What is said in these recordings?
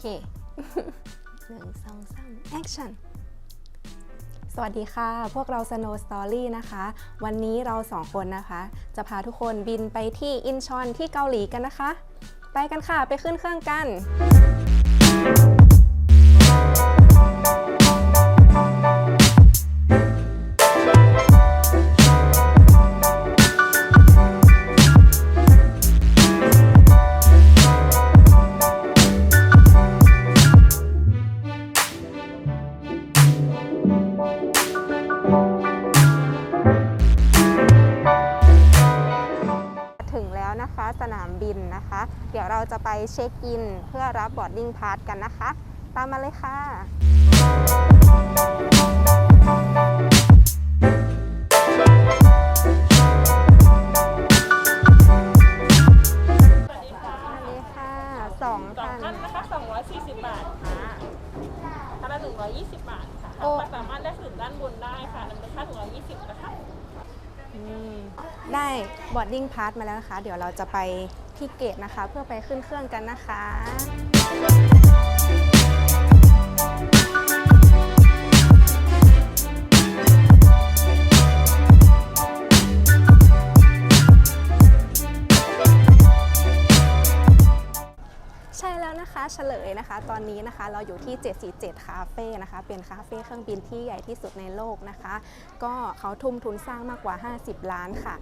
เคหนึ่งสองสามแอคชั่นสวัสดีค่ะ พวกเรา Snow Story นะคะ วันนี้เราสองคนนะคะ จะพาทุกคนบินไปที่อินชอนที่เกาหลีกันนะคะ ไปกันค่ะ ไปขึ้นเครื่องกัน เราจะไปเช็คอิน เพื่อรับบอร์ดดิ้งพาสกันนะคะ ตามมาเลยค่ะสวัสดีค่ะสองสองท่านท่านนะคะ240 บาทค่ะท่านละ120 บาทค่ะโอ้สามารถได้ถึงด้านบนได้ค่ะนำเป็นค่า120นะคะ ได้บอร์ดดิ้งพาสมาแล้วนะคะ เดี๋ยวเราจะไปที่เกตนะคะ เพื่อไปขึ้นเครื่องกันนะคะ เฉลยนะคะ ตอนนี้นะคะเราอยู่ที่ 747 คาเฟ่นะคะ เป็นคาเฟ่เครื่องบินที่ใหญ่ที่สุดในโลกนะคะ ก็เขาทุ่มทุนสร้างมากกว่า 50 ล้านค่ะ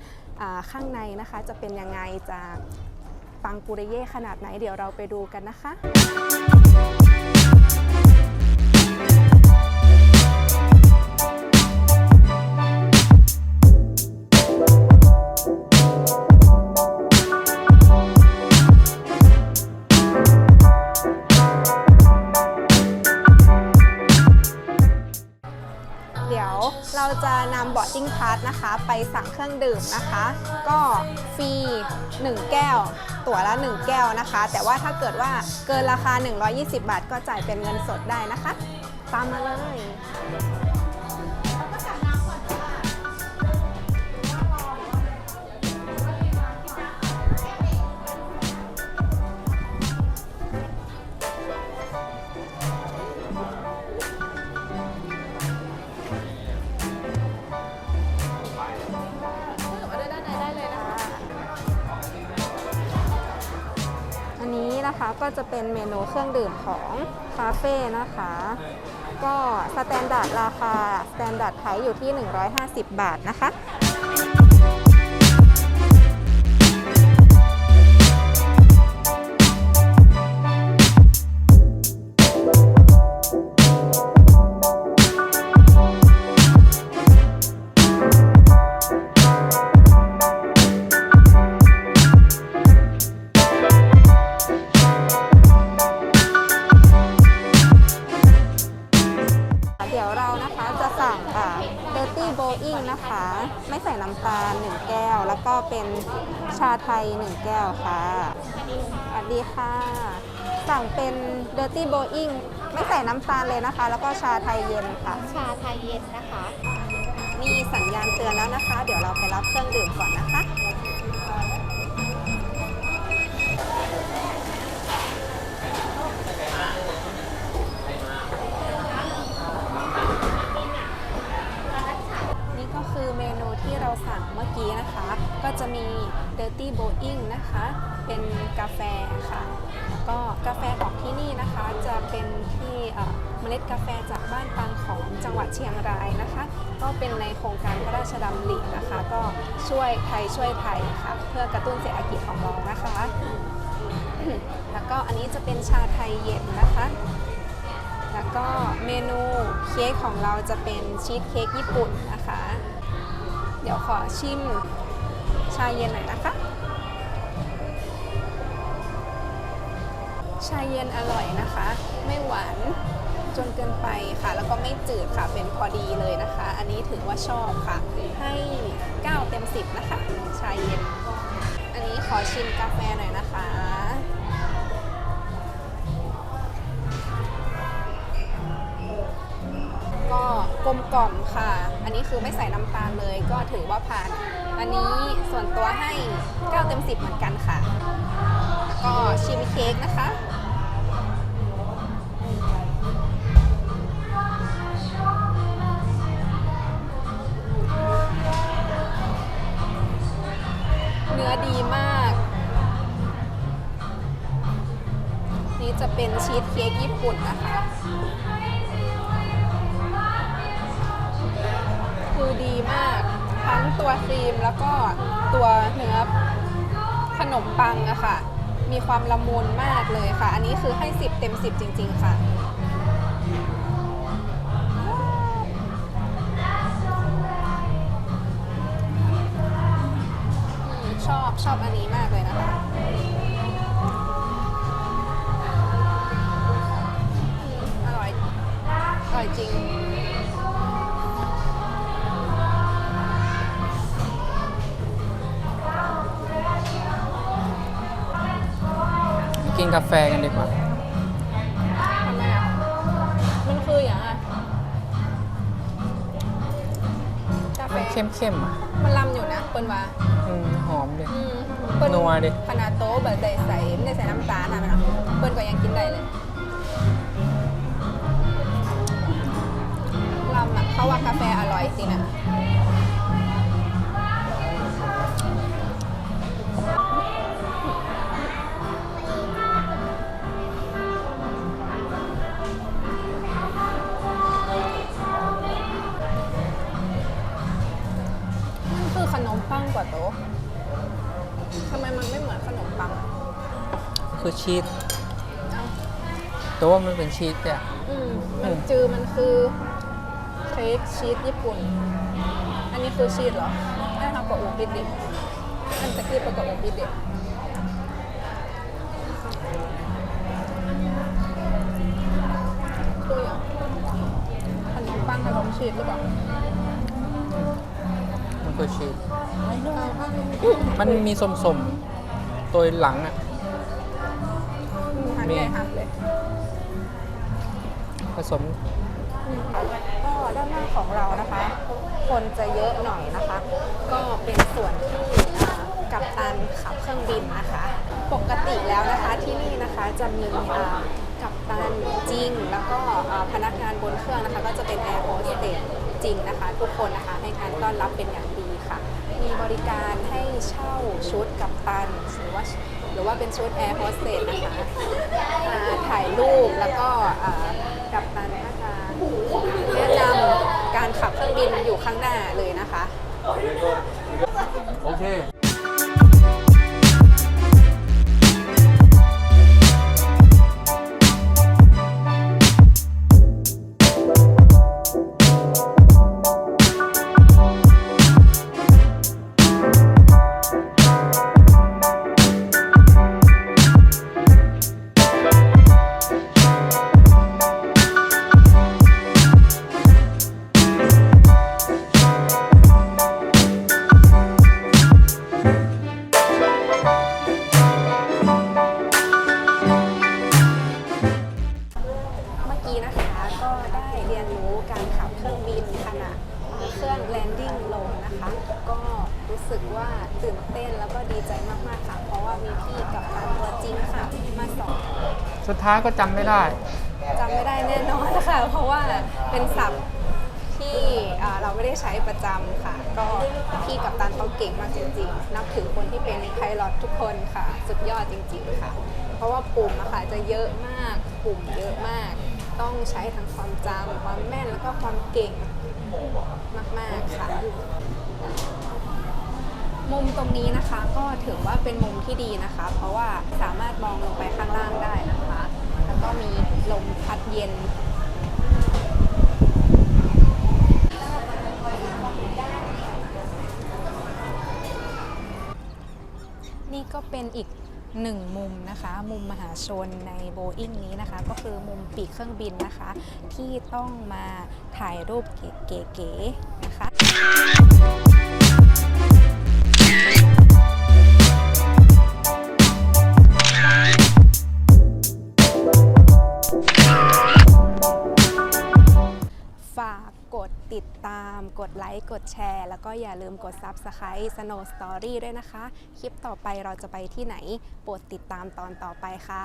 ข้างในนะคะจะเป็นยังไงจะปังปุริเย่ขนาดไหนเดี๋ยวเราไปดูกันนะคะ เราจะนำบอร์ดดิ้งพาสนะคะ ไปสั่งเครื่องดื่มนะคะ ก็ฟรี 1 แก้ว ตั๋วละ 1 แก้วนะคะ แต่ว่าถ้าเกิดว่าเกินราคา 120 บาท ก็จ่ายเป็นเงินสดได้นะคะ ตามมาเลย นะคะก็จะเป็นเมนูเครื่องดื่มของคาเฟ่นะคะ ก็สแตนดาร์ดราคาสแตนดาร์ดไทยอยู่ที่ 150 บาทนะคะ ดี๋ยวเรานะคะจะสั่งค่ะ Dirty Boeing นะคะ ไม่ใส่น้ำตาล 1 แก้ว แล้วก็เป็นชาไทย 1 แก้วค่ะสวัสดีค่ะ สั่งเป็น Dirty Boeing ไม่ใส่น้ำตาลเลยนะคะ แล้วก็ชาไทยเย็นค่ะ ชาไทยเย็นนะคะ มีสัญญาณเตือนแล้วนะคะ เดี๋ยวเราไปรับเครื่องดื่มก่อนนะคะ เมื่อกี้นะคะ ก็จะมี Dirty Boeing นะคะ เป็นกาแฟค่ะ แล้วก็กาแฟของที่นี่นะคะ จะเป็นที่เอ่อเมล็ดกาแฟจากบ้านปางของจังหวัดเชียงรายนะคะ ก็เป็นในโครงการพระราชดำรินะคะ ก็ช่วยไทยช่วยไทยค่ะ เพื่อกระตุ้นเศรษฐกิจของเรานะคะ แล้วก็อันนี้จะเป็นชาไทยเย็นนะคะแล้วก็เมนูเค้กของเราจะเป็นชีสเค้กญี่ปุ่นนะคะ เดี๋ยวขอชิมชาเย็นหน่อยนะคะ ชาเย็นอร่อยนะคะ ไม่หวานจนเกินไปค่ะ แล้วก็ไม่จืดค่ะ เป็นพอดีเลยนะคะ อันนี้ถือว่าชอบค่ะ ให้ 9 เต็ม 10 นะคะ ชาเย็น อันนี้ขอชิมกาแฟหน่อยนะคะก็ ลมกล่อมค่ะ อันนี้คือไม่ใส่น้ำตาลเลยก็ถือว่าผ่าน อันนี้ส่วนตัวให้ 9 เต็ม 10 เหมือนกันค่ะ ก็ชิมเค้กนะคะ เนื้อดีมาก นี่จะเป็นชีสเค้กญี่ปุ่นนะคะ คือดีมาก ทั้งตัวครีมแล้วก็ตัวเนื้อขนมปังอะค่ะ มีความละมุนมากเลยค่ะ อันนี้คือให้ 10 เต็ม 10 จริง ๆ ค่ะ กินกาแฟกันดีกว่า ทำไมอะ มันคืออย่างอะกาแฟเข้มๆอะมันลำอยู่นะเปิ้นว่าอืมหอมดิ อืมเปิ้นนัวดิ ขนาดโต๊ะแบบได้ใส่ไม่ได้ใส่น้ำตาลนะมันอะเปิ้นก็ยังกินได้เลยลำอะเขาว่ากาแฟอร่อยสินะมัน คือชีสเอ้าแต่ว่ามันเป็นชีสเนี่ยอืมมันจือมันคือเค้กชีสญี่ปุ่น อันนี้คือชีสเหรอได้ทำกับอุบิดดิอันตะกี้เป็นกับอุบิดดิคืออย่างขนมปังขนมชีสหรือเปล่ามันคือชีสมันมีสมๆตัวหลังอะอื มหันมีเลยหันเลยผสมก็ด้านหน้าของเรานะคะ คนจะเยอะหน่อยนะคะ ก็เป็นส่วนที่อ่ากัปตันขับเครื่องบินนะคะ ปกติแล้วนะคะที่นี่นะคะจะมีอ่ากัปตันจริง แล้วก็อ่าพนักงานบนเครื่องนะคะ ก็จะเป็นแอร์โฮสเตสจริงนะคะ ทุกคนนะคะให้การต้อนรับเป็นอย่างดีค่ะ มีบริการให้เช่าชุดกัปตันหรือว่าห รือว่าเป็นชุดแอร์โฮสเตสนะคะมาถ่ายรูปแล้วก็กับตันก็จะแนะนำการขับเครื่องบินอยู่ข้างหน้าเลยนะคะ โอเค สุดท้ายก็จำไม่ได้ จำไม่ได้แน่นอนค่ะ เพราะว่าเป็นศัพท์ที่อ่าเราไม่ได้ใช้ประจำค่ะ ก็พี่กับตันเขาเก่งมากจริงๆ นับถือคนที่เป็นไพลอตทุกคนค่ะ สุดยอดจริงๆค่ะ เพราะว่าปุ่มอะค่ะจะเยอะมาก ปุ่มเยอะมาก ต้องใช้ทั้งความจำความแม่นแล้วก็ความเก่งมากๆค่ะ มุมตรงนี้นะคะก็ถือว่าเป็นมุมที่ดีนะคะ เพราะว่าสามารถมองลงไปข้างล่างได้ ก็มีลมพัดเย็นนี่ก็เป็นอีกหนึ่งมุมนะคะ มุมมหาชนในโบอิงนี้นะคะ ก็คือมุมปีกเครื่องบินนะคะ ที่ต้องมาถ่ายรูปเก๋ๆนะคะาม กดไลค์ กดแชร์ แล้วก็อย่าลืมกด Subscribe Snow Story ด้วยนะคะ คลิปต่อไปเราจะไปที่ไหน โปรดติดตามตอนต่อไปค่ะ